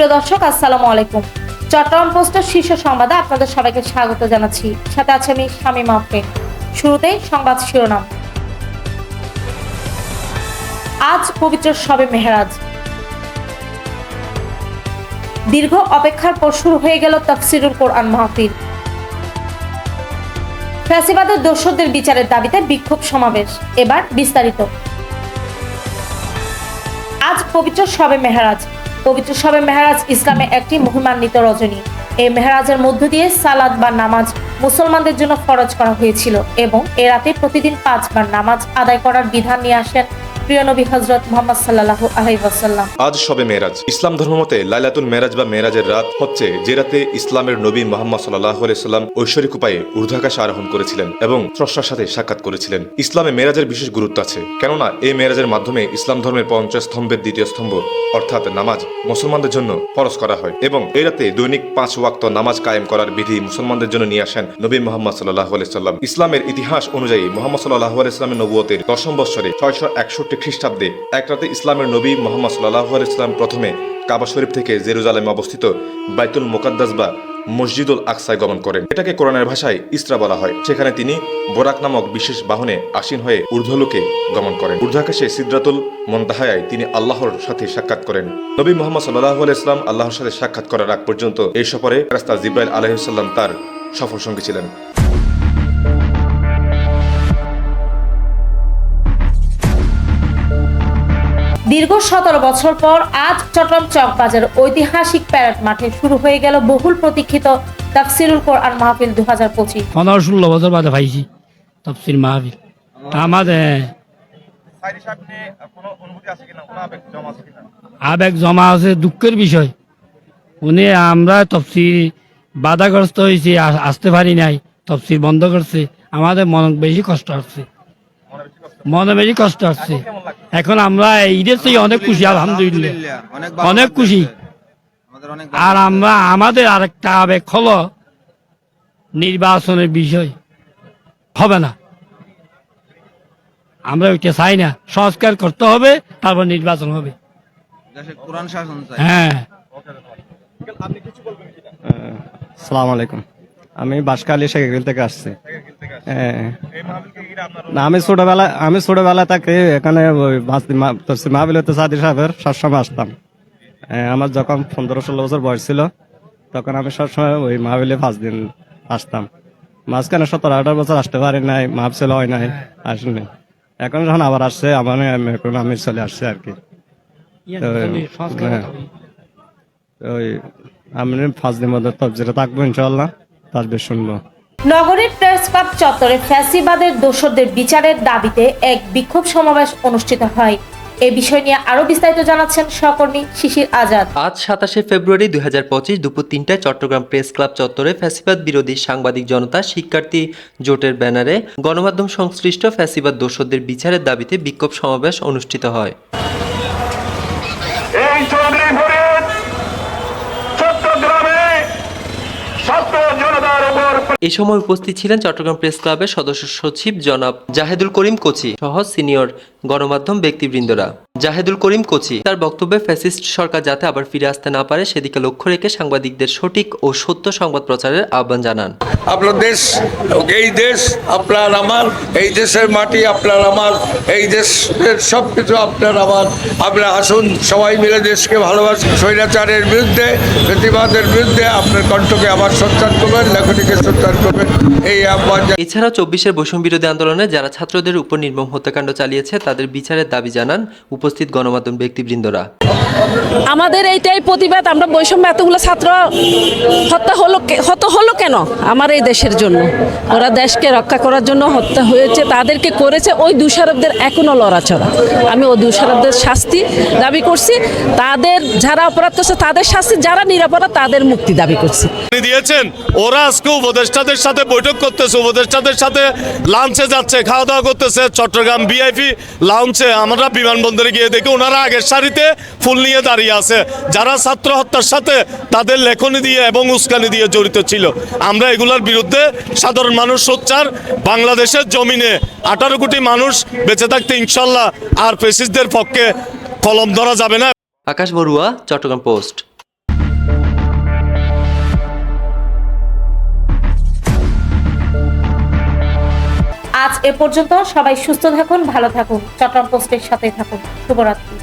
সুপ্রিয় দর্শক, আসসালামু আলাইকুম। চট্টগ্রাম পোস্টের শীর্ষ সংবাদে আপনাদের সবাইকে স্বাগত জানাচ্ছি। সাথে আছে আমি শামীম আফরিন শুরুতেই সংবাদ শিরোনাম। আজ পবিত্র শবে মেহরাজ। দীর্ঘ অপেক্ষার পর শুরু হয়ে গেল তফসিরুল কোরআন মাহফিল। ফ্যাসিবাদের দোষদের বিচারের দাবিতে বিক্ষোভ সমাবেশ। এবার বিস্তারিত। আজ পবিত্র শবে মেহরাজ। পবিত্র সবে মেহরাজ ইসলামে একটি মহিমান্বিত রজনী। এই মেহরাজের মধ্য দিয়ে সালাদ বা নামাজ মুসলমানদের জন্য ফরজ করা হয়েছিল এবং এ রাতে প্রতিদিন পাঁচবার নামাজ আদায় করার বিধান নিয়ে আসেন প্রিয় নবী হজরত মোহাম্মদ সাল্লাহ আলহিবাসাল্লাম আজ সবে মেরাজ। ইসলাম ধর্মমতে লাইলাতুল মেরাজ বা মেরাজের রাত হচ্ছে যে রাতে ইসলামের নবী মোহাম্মদ সাল্লাহ সাল্লাম ঐশ্বরিক উপায়ে ঊর্ধ্বাকাশে আরোহণ করেছিলেন এবং স্রষ্টার সাথে সাক্ষাৎ করেছিলেন। ইসলামে মেরাজের বিশেষ গুরুত্ব আছে, কেননা এই মেরাজের মাধ্যমে ইসলাম ধর্মের পঞ্চাশ স্তম্ভের দ্বিতীয় স্তম্ভ, অর্থাৎ নামাজ, মুসলমানদের জন্য ফরজ করা হয় এবং এই রাতে দৈনিক পাঁচ ওয়াক্ত নামাজ কায়েম করার বিধি মুসলমানদের জন্য নিয়ে আসেন নবী মোহাম্মদ সাল্লাহ সাল্লাম ইসলামের ইতিহাস অনুযায়ী মোহাম্মদ সাল্লাহ ইসলামের নবুয়তের দশম বৎসরে ছয়শো একষট্টি খ্রিস্টাব্দে এক রাতে ইসলামের নবী মোহাম্মদ সাল্লাহ ইসলাম প্রথমে কাবা শরীফ থেকে জেরুজালেমে অবস্থিত বাইতুল মোকাদ্দাস বা মসজিদুল আকসায় গমন করেন। এটাকে কোরআনের ভাষায় ইসরা বলা হয়। সেখানে তিনি বোরাক নামক বিশেষ বাহনে আসীন হয়ে ঊর্ধ্বলোকে গমন করেন। ঊর্ধ্বাকাশে সিদ্রাতুল মন্তাহায় তিনি আল্লাহর সাথে সাক্ষাৎ করেন। নবী মোহাম্মদ সাল্লাহ ইসলাম আল্লাহর সাথে সাক্ষাৎ করার আগ পর্যন্ত এই সফরে রাস্তা জিব্রাইল আলহিসাল্লাম তার সফর সঙ্গী ছিলেন। দীর্ঘ সতেরো বছর পর আজ চট্টগ্রাম চকবাজার ঐতিহাসিক প্যারেড মাঠে শুরু হয়ে গেল বহুল প্রতীক্ষিত তাফসিরুল কোরআন মাহফিল দু হাজার পঁচিশ। পনেরো ষোলো বছর বাদে পাইছি তফসির মাহবিল আমাদের আবেগ জমা আছে আবেগ জমা আছে দুঃখের বিষয়। উনি আমরা তফসির বাধাগ্রস্ত হয়েছি আসতে পারি নাই তফসির বন্ধ করছে। আমাদের মন বেশি কষ্ট আসছে মনে বেশি কষ্ট আসছে এখন আমরা ঈদের থেকে অনেক খুশি আলহামদুলিল্লাহ। অনেক খুশি। আর আমরা আমাদের আরেকটা আবেগ হলো নির্বাচনের বিষয়। হবে না। আমরা ওইটা চাই না। সংস্কার করতে হবে তারপর নির্বাচন হবে। দেশে কোরআন শাসন চাই। হ্যাঁ। আপনি কিছু বলবেন কিনা? সালাম আলাইকুম। আমি বাসকালি শেখের থেকে আসছি। হ্যাঁ। এই মাহফিলকে ঘিরে আপনার না আমি ছোটবেলা আমি ছোটবেলা থেকে এখানে ওই মাহবিল হতে সাদি সাহেবের সবসময় আসতাম। হ্যাঁ, আমার যখন পনেরো ষোলো বছর বয়স ছিল তখন আমি সবসময় ওই মাহবিলে পাঁচ দিন আসতাম। মাঝখানে সতেরো আঠারো বছর আসতে পারি নাই মাহফিল হয় নাই আসেনি। এখন যখন আবার আসছে আমার আমি- এখন আমি চলে আসছি আর কি। তো, হ্যাঁ। ওই আমি পাঁচ দিন মধ্যে তবজিরে থাকব ইনশাল্লাহ তাজবির শুনব নগরীর প্রেস ক্লাব চত্বরে ফ্যাসিবাদের দোষরদের বিচারের দাবিতে এক বিক্ষোভ সমাবেশ অনুষ্ঠিত হয়। এই বিষয় নিয়ে আরও বিস্তারিত জানাচ্ছেন সহকর্মী শিশির আজাদ। আজ সাতাশে ফেব্রুয়ারি দুই হাজার পঁচিশ দুপুর তিনটায় চট্টগ্রাম প্রেস ক্লাব চত্বরে ফ্যাসিবাদ বিরোধী সাংবাদিক জনতা শিক্ষার্থী জোটের ব্যানারে গণমাধ্যম সংশ্লিষ্ট ফ্যাসিবাদ দোষদের বিচারের দাবিতে বিক্ষোভ সমাবেশ অনুষ্ঠিত হয় এই চৌধুরী ফরিদ চট্টগ্রামে ছাত্র জনতার উপর এ সময় উপস্থিত ছিলেন চট্টগ্রাম প্রেস ক্লাবের সদস্য সচিব জনাব জাহেদুল করিম কোচি সহ সিনিয়র গণমাধ্যম ব্যক্তিবৃন্দরা। জাহেদুল করিম কোচি। তার বক্তব্যে ফ্যাসিস্ট সরকার যাতে আবার ফিরে আসতে না পারে সেদিকে লক্ষ্য রেখে সাংবাদিকদের সঠিক ও সত্য সংবাদ প্রচারের আহ্বান জানান। আপনার দেশ এই দেশ আপনার আমার এই দেশের মাটি আপনার আমার এই দেশের সব কিছু আপনার আমার। আপনার আসুন সবাই মিলে দেশকে ভালোবাসি। স্বৈরাচারের বিরুদ্ধে প্রতিবাদের বিরুদ্ধে আপনার কণ্ঠকে আবার সোচ্চার করবেন লেখনীকে সোচ্চার করবেন। এই আহ্বান। এছাড়াও চব্বিশের বৈষম্য বিরোধী আন্দোলনে যারা ছাত্রদের উপর নির্মম হত্যাকাণ্ড চালিয়েছে তাদের বিচারের দাবি জানান উপস্থিত গণমাধ্যম ব্যক্তিবৃন্দরা। আমাদের এইটাই প্রতিবাদ, আমরা বৈষম্য এতগুলো ছাত্র হত্যা হলো হত হলো কেন আমার এই দেশের জন্য? ওরা দেশকে রক্ষা করার জন্য হত্যা হয়েছে, তাদেরকে করেছে ওই দুষারবদের এখনও লড়াচড়া। আমি ওই দুষারবদের শাস্তি দাবি করছি, তাদের যারা অপরাধ করছে, তাদের শাস্তি, যারা নিরাপরাধ, তাদের মুক্তি দাবি করছি। দিয়েছেন, ওরা আজকে উপদেষ্টাদের সাথে বৈঠক করতেছে, উপদেষ্টাদের সাথে লাঞ্চে যাচ্ছে খাওয়া দাওয়া করতেছে, চট্টগ্রাম বিআইপি লাউঞ্চে আমরা বিমানবন্দরে গিয়ে দেখি, ওনারা আগের সারিতে ফুল নিয়ে দাঁড়িয়ে আছে। যারা ছাত্র হত্যার সাথে তাদের লেখনি দিয়ে এবং উস্কানি দিয়ে জড়িত ছিল। আমরা এগুলোর বিরুদ্ধে সাধারণ মানুষ সোচ্চার। বাংলাদেশের জমিনে আঠারো কোটি মানুষ বেঁচে থাকতে ইনশাল্লাহ আর ফেসিসদের পক্ষে কলম ধরা যাবে না। আকাশ বড়ুয়া চট্টগ্রাম পোস্ট। আজ এ পর্যন্ত সবাই সুস্থ থাকুন ভালো থাকুন। চট্টগ্রাম পোস্টের সাথে থাকুন। শুভরাত্রি।